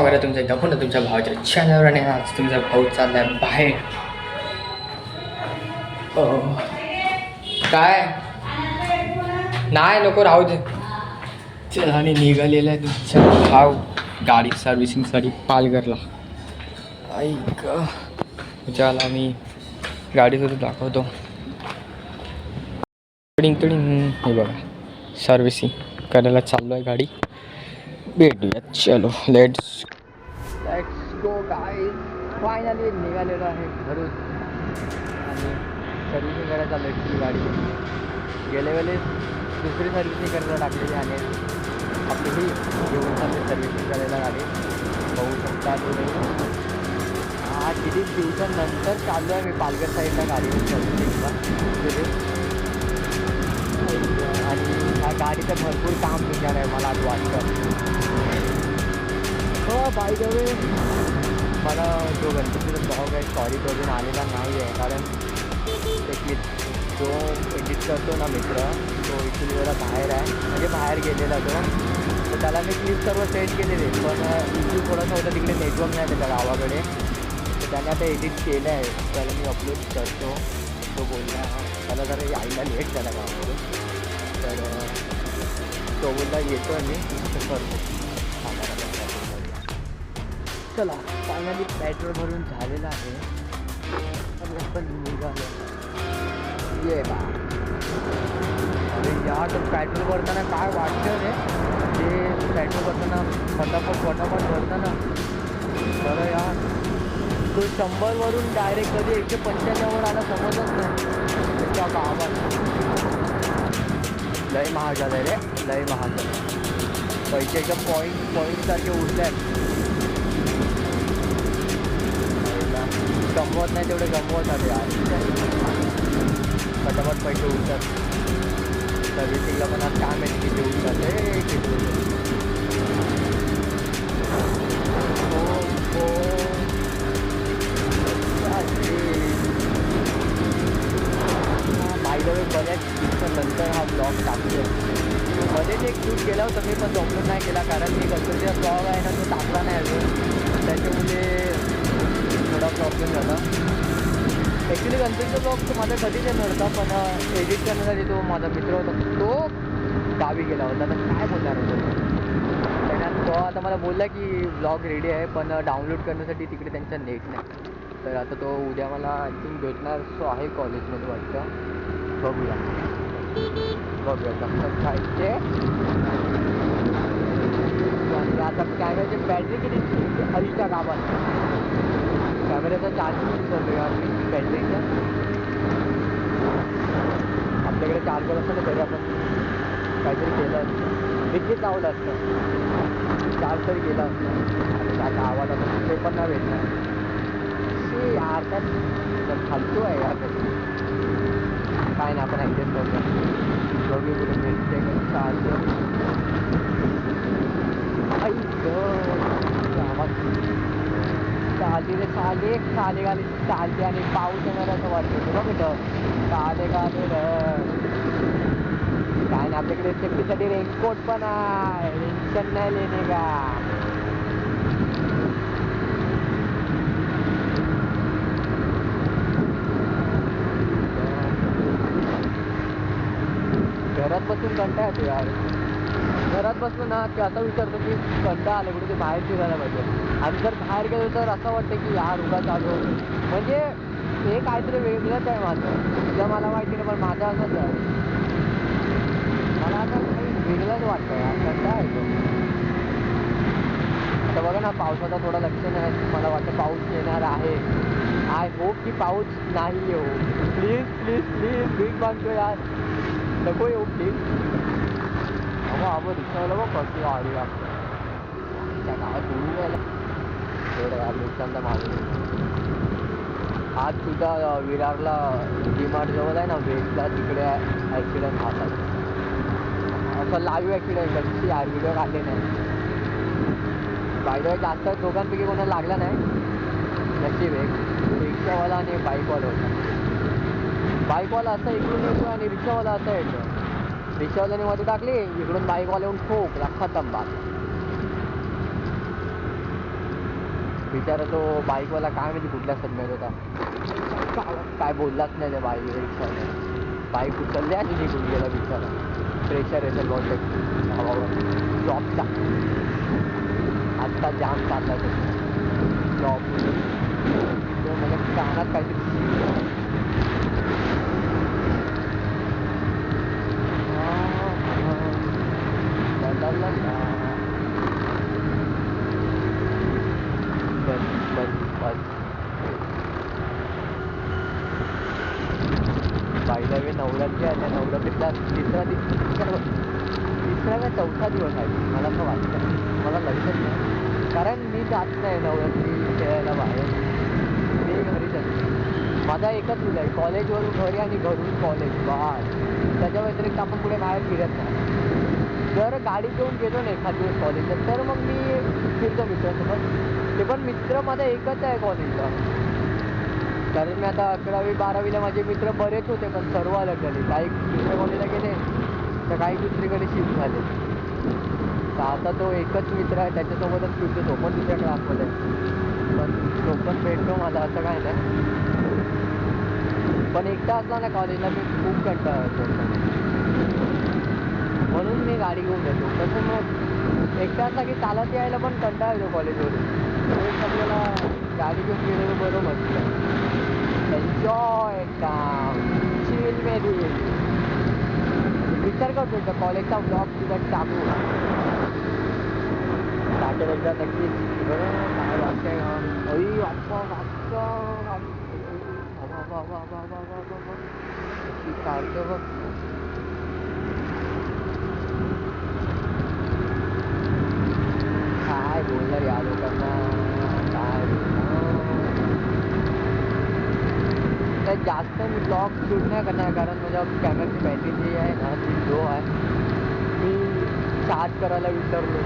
वगैरे तुमच्या दाखवून तुमच्या भावाच्या चॅनलवर आणि आज तुमचा भाऊ चाललाय बाहेर. काय? नाही नको राहू दे. चल आणि निघालेला आहे तुमचा भाव गाडी सर्व्हिसिंगसाठी पालघरला. ऐक त्याला मी गाडीसुद्धा दाखवतो. तडिंग तडिंग हे बघा. सर्व्हिसिंग करायला चाललो आहे गाडी. भेटूया चलो let's let's go guys finally निघालेलो आहे घरून. आणि सर्व्हिसिंग करायला चाललो ती गाडी. गेल्या वेळेस दुसरी सर्व्हिसिंग करायला टाकलेली आणि आपली ही घेऊन चालली सर्व्हिसिंग करायला गाडी बघू शकता तुम्ही हा किती दिवसानंतर चाललो आहे मी पालघर साईडला गाडी सर्व्हिसिंगला तिथे. आणि ह्या गाडीचं भरपूर काम निघणार आहे मला आज वाटतं. बाय द वे मला जो गणपतीचा ब्लॉग आहे सॉरी तो अजून आलेला नाही आहे कारण ते जो एडिट करतो ना मित्र तो इथून जरा बाहेर आहे. म्हणजे बाहेर गेलेला तो. तर त्याला मी क्लिप सर्व सेट केलेले. पण इथून थोडासा होता तिकडे नेटवर्क नाही त्याच्या गावाकडे. तर त्याने आता एडिट केलं आहे. त्याला मी अपलोड करतो. तो बोलला त्याला जरा यायला लेट झाला गावाकडे तर तो बोलला येतो मी. करतो. चला फायनली पेट्रोल भरून झालेलं आहे. पण आपण निघालो. ये बा. अरे यार तर पेट्रोल भरताना काय वाटतं रे? ते पेट्रोल भरताना फटाफट फटाफट भरताना. बरं यार तो शंभरवरून डायरेक्ट कधी एकशे पंच्याण्णववर आला समजत नाही. त्याच्या गावात. लय महाग झालं रे लय महाग झालं पैशाच्या पॉईंट पॉईंटसारखे उरल्या गमवत नाही तेवढे गमवत आले यार. पटापट पैसे उठतात सर्व्हिसिंगला पण आज काय आहे किती उठतात रे किती हो, हो. बऱ्याच नंतर हा ब्लॉग टाकतो. मध्येच एक शूट केला होता मी पण जमलो नाही केला कारण मी कसं ब्लॉग आहे ना तो टाकला नाही अजून. त्याच्यामुळे थोडा प्रॉब्लेम झाला. ॲक्च्युली गणपतीचा ब्लॉग तो माझा कधीच येणार होता पण एडिट करण्यासाठी तो माझा मित्र होता तो गावी गेला होता. तर काय बोलणार होतं त्यानं तो आता मला बोलला की ब्लॉग रेडी आहे पण डाउनलोड करण्यासाठी तिकडे त्यांचा नेट नाही. तर आता तो उद्या मला आय थिंक भेटणार सो आहे कॉलेजमध्ये वाटतं. बघूया. बघूया कसं काय ते. आता कॅमेऱ्याची बॅटरी किती अडीचच्या गावात. कॅमेऱ्याचा चार्जिंग विसरलो यार मी बॅटरीचा आपल्याकडे चार्जर असतं ना तरी आपण काहीतरी केलं असतं. विकेट लावलं असतं. चार्ज तरी केलं असतं. त्या गावात आता ते पण नाही भेटणार. ते यार त्यात तर फालतू आहे यार त्याची काय नाही आपण ॲडजस्ट करतो बघू कुठे भेटते. का चार्जर आई गावात खाली रे चाले खाली खाली चालते आणि पाऊस येणार असं वाटतं बघ इथं. चाले गाले काय नाही आपल्याकडे सेफ्टीसाठी रेनकोट पण आहे. टेन्शन नाही लेणे का? घरात बसून कंटाळतो यार. घरात बसलो ना की असं विचारतो की कंटा आलं कुठे ते बाहेर फिरायला पाहिजे. आणि जर बाहेर गेलो तर असं वाटतं की यार उगा चालू म्हणजे हे काहीतरी वेगळंच आहे माझं. तुझं मला माहिती नाही पण माझं असंच आहे. मला आता काही वेगळंच वाटतं यार कंटा येतो. आता बघा ना पावसाचा थोडा लक्ष नाही मला वाटतं पाऊस येणार आहे. आय होप की पाऊस नाही येऊ. प्लीज प्लीज प्लीज भीक मागतो यार. नको येऊ प्लीज आपण रिक्षावाला बघ कसली गाडी लागते त्या गावात उडून गेला एवढं यार नुकसान तर आज सुद्धा विरारला विरारला डीमार्ट जवळ आहे ना वेगला तिकडे ॲक्सिडेंट झाला असं लाईव्ह ॲक्सिडेंट कशी यार व्हिडिओ काढले नाही बायडो जास्त दोघांपैकी कोणाला लागला नाही. नशीब एक. रिक्षावाला आणि बाईकवाला होता बाईकवाला असा इकडून येतो आणि रिक्षावाला असा येतो. रिक्षावाल्याने मध्ये टाकली इकडून बाईकवाला येऊन ठोक खतम बात. बिचारा तो बाईकवाला काय माहिती कुठल्या सदम्यात होता. काय बोललाच नाही त्या बाईक रिक्षावाल्या बाईक उचलली आणि निघून गेला बिचारा. प्रेशर येतं बहुतेक जॉबचा आत्ता जाम चालला तो. जॉब तो म्हणजे कानात काहीतरी ला ला ला ला. बस बस बस नवे मी नवरात्री आहे नवरात्रीचा तिसरा दिवस तिसरा का चौथा दिवस आहे मला असं वाटतं. मला लक्षात नाही. कारण मी जात नाही नवरात्री खेळायला बाहेर. मी घरीच असते माझा एकच रूल आहे. कॉलेजवरून घरी आणि घरून कॉलेज बाहेर. त्याच्या व्यतिरिक्त आपण पुढे बाहेर फिरत नाही. जर गाडी घेऊन गेलो ना एखाद दिवस कॉलेजला तर मग मी फिरतो मित्रांसोबत. ते पण मित्र माझा एकच आहे कॉलेजला. कारण मी आता अकरावी बारावीला माझे मित्र बरेच होते पण सर्व अलग झाले. काही दुसऱ्या कॉलेजला गेले तर काही दुसरीकडे शिफ्ट झाले. तर आता तो एकच मित्र आहे त्याच्यासोबतच फिरतो तो पण दुसऱ्या क्लासमध्ये आहे. पण तो पण भेटतो मला असं काय नाही. पण एकटा असला ना कॉलेजला मी खूप कंटाळा येतो. म्हणून मी गाडी घेऊन येतो. तसं मग एकटा असला की चालत यायला पण कंटाळा येतो कॉलेजवरून आपल्याला गाडी घेऊन गेलेलं बरं मस्त एन्जॉय एकदम चिलमेरी विसर करतो कॉलेजचा ब्लॉग तुझा टाकू टाकेल एकदा नक्कीच बरं काय वाटतंय अई बोलणार यार तर जास्त मी ब्लॉग शूट नाही करणार कारण माझ्या कॅमेराची बॅटरी जी आहे ना ती लो आहे मी। चार्ज करायला विसरलो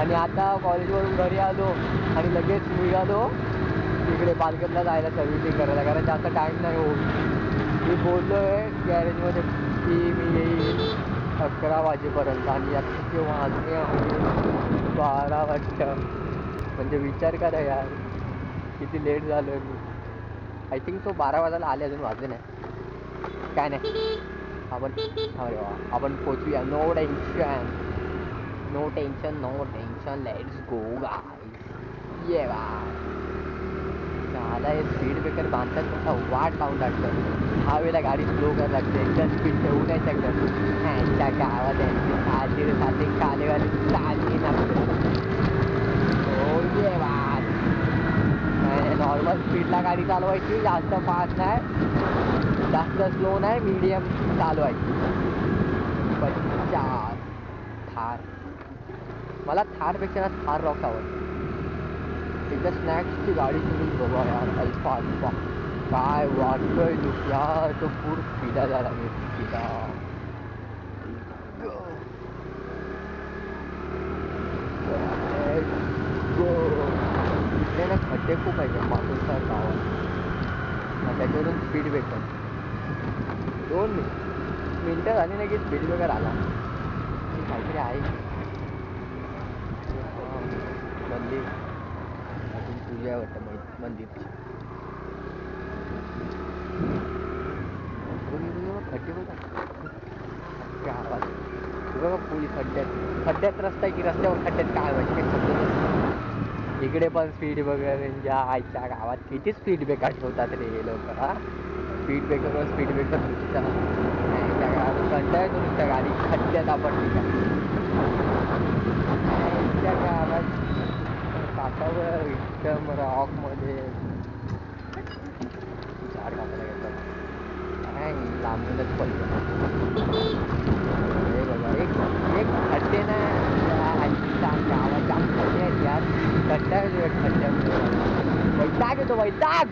आणि आता कॉलेजवरून घरी आलो आणि लगेच निघालो तिकडे बालकनला जायला सर्व्हिसिंग करायला कारण जास्त टाईम नाही होत मी बोललो आहे गॅरेजमध्ये की मी येईल अकरा वाजेपर्यंत आणि आता ते वाजले बारा वाजता म्हणजे विचार करा यार किती लेट झालो आहे मी आय थिंक सो बारा वाजायला आले अजून वाजले नाही. काय नाही. आपण अरे वा. आपण पोचूया no tension no tension no tension let's go guys ये बा झाला हे स्पीड ब्रेकर बांधतात तसा वाट लावून टाकतं हा वेळेला गाडी स्लो करायला लागते. एकदम स्पीड ठेवू नाही शकत. ह्यांच्या गावात यांची साधी रे साधी कालेवाली चालली ना हो ये बा नॉर्मल स्पीडला गाडी चालवायची जास्त फास्ट नाही जास्त स्लो नाही मीडियम चालवायची. पचास थार. मला थारपेक्षा ना थार रॉक्स आवडतो एकदा स्नॅक्सची गाडी तुम्ही बघा यार अल्फा अल्फा. काय वाटतोय लुक यार तो पूर फिदा झाला मी. फिदा ते खूप आहे माकुसर गावात त्याच्यावरून स्पीड ब्रेकर दोन मिनिट मिनटं झाली नाही की स्पीड ब्रेकर आला काहीतरी आहे. मंदिर. अजून पूजा वाटतं मंदिरची. खड्डे बघा. आवाज बघा पोलीस खड्ड्यात. खड्ड्यात रस्ता आहे की रस्त्यावर खड्ड्यात काय वाटते काही इकडे पण स्पीड वगैरे ज्या आईच्या गावात किती स्पीड ब्रेकर ठेवतात रे हे लोक हा? स्पीड ब्रेकर स्पीड ब्रेकर नुसतं त्या कंटाळ गाडी खड्ड्यात आपण त्या गावात काकावर एकदम रॉकमध्ये झाड कापायला घेतलं नाही लांबूनच पडलं. हे बघा एक एक खड्डे ना आईचा गाव काम जाम आहेत यार कंटाळ वेट खड्ड्यात वैताग येतो वैताग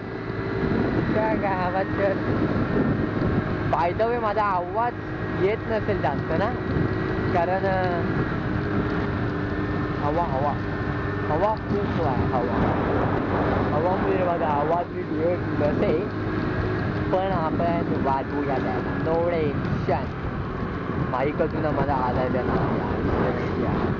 त्या गावात तर बाय द वे माझा आवाज येत नसेल जास्त ना कारण हवा हवा हवा खूप आहे हवा हवामुळे माझा आवाज नीट येत नसे पण आपण वाजवूया त्याला नो टेन्शन माईक अजून माझा आला त्यांना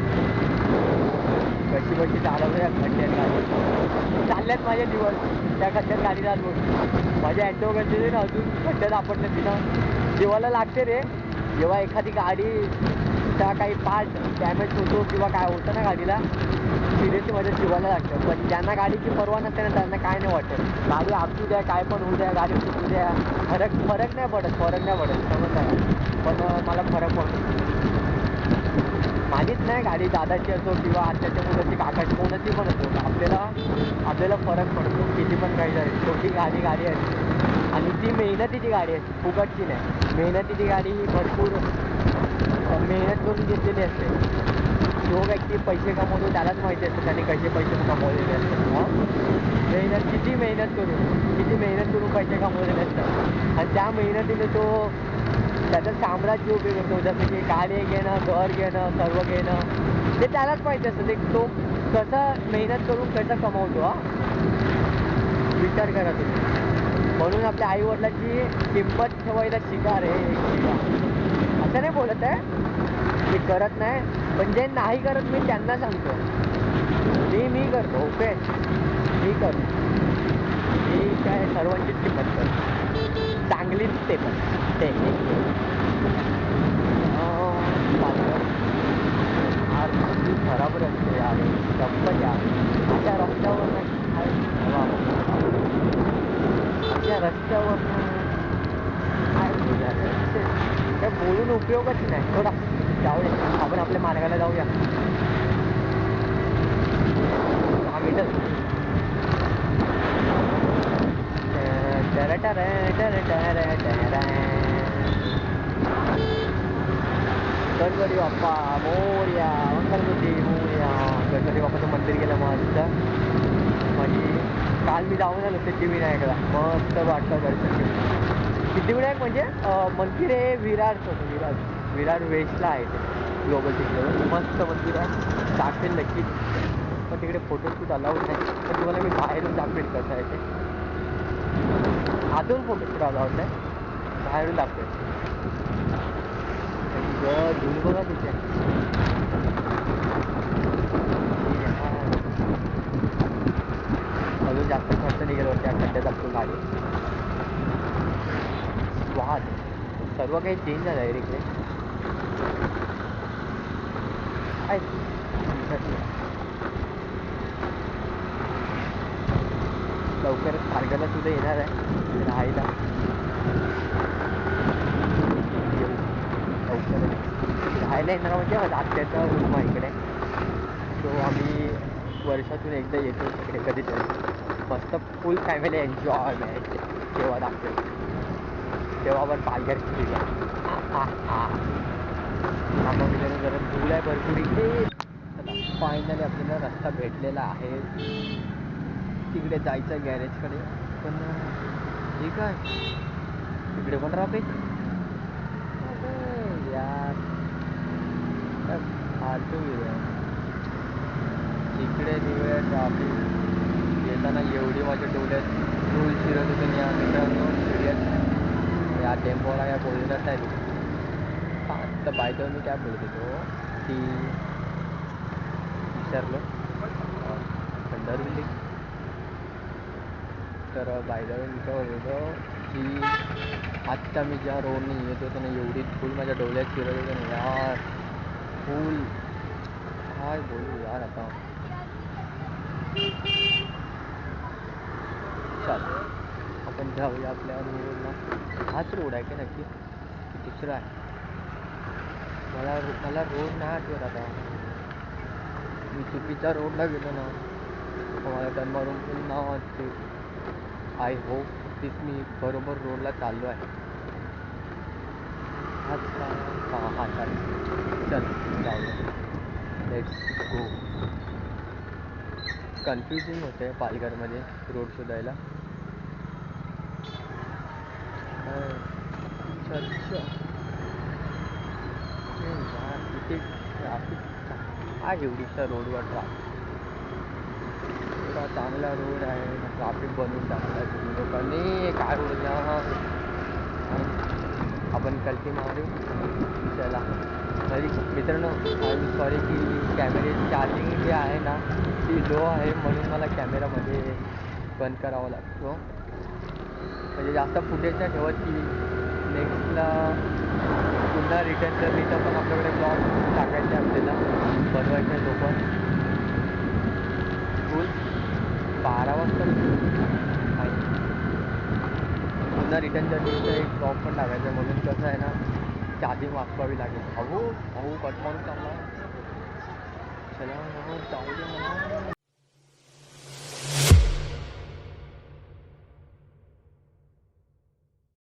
कशी कशी चालवल्या खड्ड्यात गाडी चालल्यात माझे दिवस. त्या खड्ड्यात गाडी चालवून माझ्या ॲटो ना अजून खड्ड्यात आपटले तिनं जेवायला लागते रे. जेव्हा एखादी गाडी त्या काही पार्ट डॅमेज होतो किंवा काय होतं ना गाडीला सिरियसली माझ्या जीवाला लागतं. पण ज्यांना गाडीची परवा नसते ना त्यांना काय नाही वाटत. गाडी आपटू द्या काय पण होऊ द्या गाडी फुटू द्या. फरक फरक नाही पडत फरक नाही पडत. समजता पण मला फरक पडतो. माझीच नाही गाडी दादाची असो किंवा आत्याच्या मुलाची काकाची कोणाची पण असो. आपल्याला आपल्याला फरक पडतो किती पण काही झाली छोटी गाडी गाडी असते आणि ती मेहनतीची गाडी असते फुकटची नाही. मेहनतीची गाडी ही भरपूर मेहनत करून घेतलेली असते. जो व्यक्ती पैसे कमवतो त्यालाच माहिती असतं त्याने कसे पैसे कमवलेले असतात. मग मेहनत किती मेहनत करून किती मेहनत करून पैसे कमवलेले असतात. आणि त्या मेहनतीने तो त्याचं साम्राज्य उभे करतो जसं की गाडी घेणं घर घेणं सर्व घेणं. ते त्यालाच माहिती असतं. ते तो कसं मेहनत करून कसं कमवतो हा? विचार करा तुम्ही. म्हणून आपल्या आई वडिलांची किंमत ठेवायला शिका रे शिका असं नाही बोलत आहे. मी करत नाही. पण जे नाही करत मी त्यांना सांगतो. मी मी करतो ओके मी करतो. मी काय सर्वांचीच किंमत करतो. चांगली ते पण ते खूप खराब रस्ते यार चप्पल आहे अशा रस्त्यावर काय अशा रस्त्यावर काय बोलून उपयोगच नाही थोडा जाऊया आपण आपल्या मार्गाला जाऊया दहा तर गणपती बाप्पा मोर्या मंगलमूर्ती मोर्या गणपती बाप्पाचं मंदिर गेलं मस्त म्हणजे काल मी जाऊन आलो सिद्धिविनायकला मस्त वाटतं दर्शन घेऊन सिद्धिविनायक म्हणजे मंदिर आहे विरारचं होतं विरार विरार वेस्टला आहे. ते ग्लोबल सिटीवर मस्त मंदिर आहे दाखवेल नक्कीच पण तिकडे फोटोशूट अलाउड नाही पण तुम्हाला मी बाहेरून दाखवेल कसं आहे ते आतून फोटोशूट अलाउड होता बाहेरून दाखवेल आणि बघा तिथे अजून जास्त खर्च निघेल होते त्या खड्ड्यात आपण गाडी। वाद सर्व काही चेंज झालं आहे रे इकडे काय दिसत नाही. लवकरच पालघरला सुद्धा येणार आहे. राहायला. येऊ लवकरच राहायला येणार म्हणजे आत्याचा रूम आहे इकडे. तो आम्ही वर्षातून एकदा येतो इकडे कधीतरी. मस्त फुल फॅमिली एन्जॉय तेव्हा दाखवते तेव्हा आपण पालघर फिरूया. आम्हाला जरा धूळ आहे भरपूर इथे. फायनली आपल्याला रस्ता भेटलेला आहे. तिकडे जायचं गॅरेजकडे पण हे काय? तिकडे पण ट्रॅफिक यार. फालतू गेलं तिकडे तिकडे ट्रॅफिक येताना एवढी माझ्या डोळ्यात धूळ शिरत होते आणि या मित्रांनो सिरियस या टेम्पोला या बोललेलंच नाही मी तर बाय मी काय बोलत होतो ती विचारलं. खंडर बिल्डिंग. तर बाय द वे मी काय बोलत होतो की आत्ता मी ज्या रोडने येत होतो ना एवढी फुल माझ्या डोळ्यात फिरत होते ना यार. फुल काय बोलू यार आता? चल आपण जाऊया आपल्या रोडला हाच रोड आहे की नक्की? की दुसरा आहे? मला मला रोड नाही आठवत आता. मी चुकीच्या रोडला गेलो ना मला टर्न मारून पुन्हा ते आय होप तीच मी बरोबर रोडला चाललो आहे. हाच का हां हां चालेल चल जाऊया. लेट्स गो कन्फ्युजिंग होतं आहे पालघरमध्ये रोड शोधायला. अच्छा अच्छा यार किती काय एवढीच्या रोडवर ट्राफिक चांगला रोड आहे. म्हणजे ट्राफिक बनवून टाकला आहे तुम्ही लोकांनी. काय बोलणार आपण कल्टी मारू चला. तरी मित्रांनो आय एम सॉरी की कॅमेरे चार्जिंग जे आहे ना ती लो आहे म्हणून मला कॅमेरामध्ये बंद करावा लागतो. म्हणजे जास्त फुटेज नाही ठेवत की नेक्स्टला पुन्हा रिटर्न जर तर पण आपल्याकडे ब्लॉग टाकायचे आहे आपल्याला. बनवायचं आहे तो पण बारा वाजता पुन्हा रिटर्न जर्नीचं एक ब्लॉग पण टाकायचं आहे. म्हणून कसं आहे ना चार्जिंग वाचवावी लागेल. भाऊ भाऊ कट मारून चांगला चला अहो जाऊ दे मला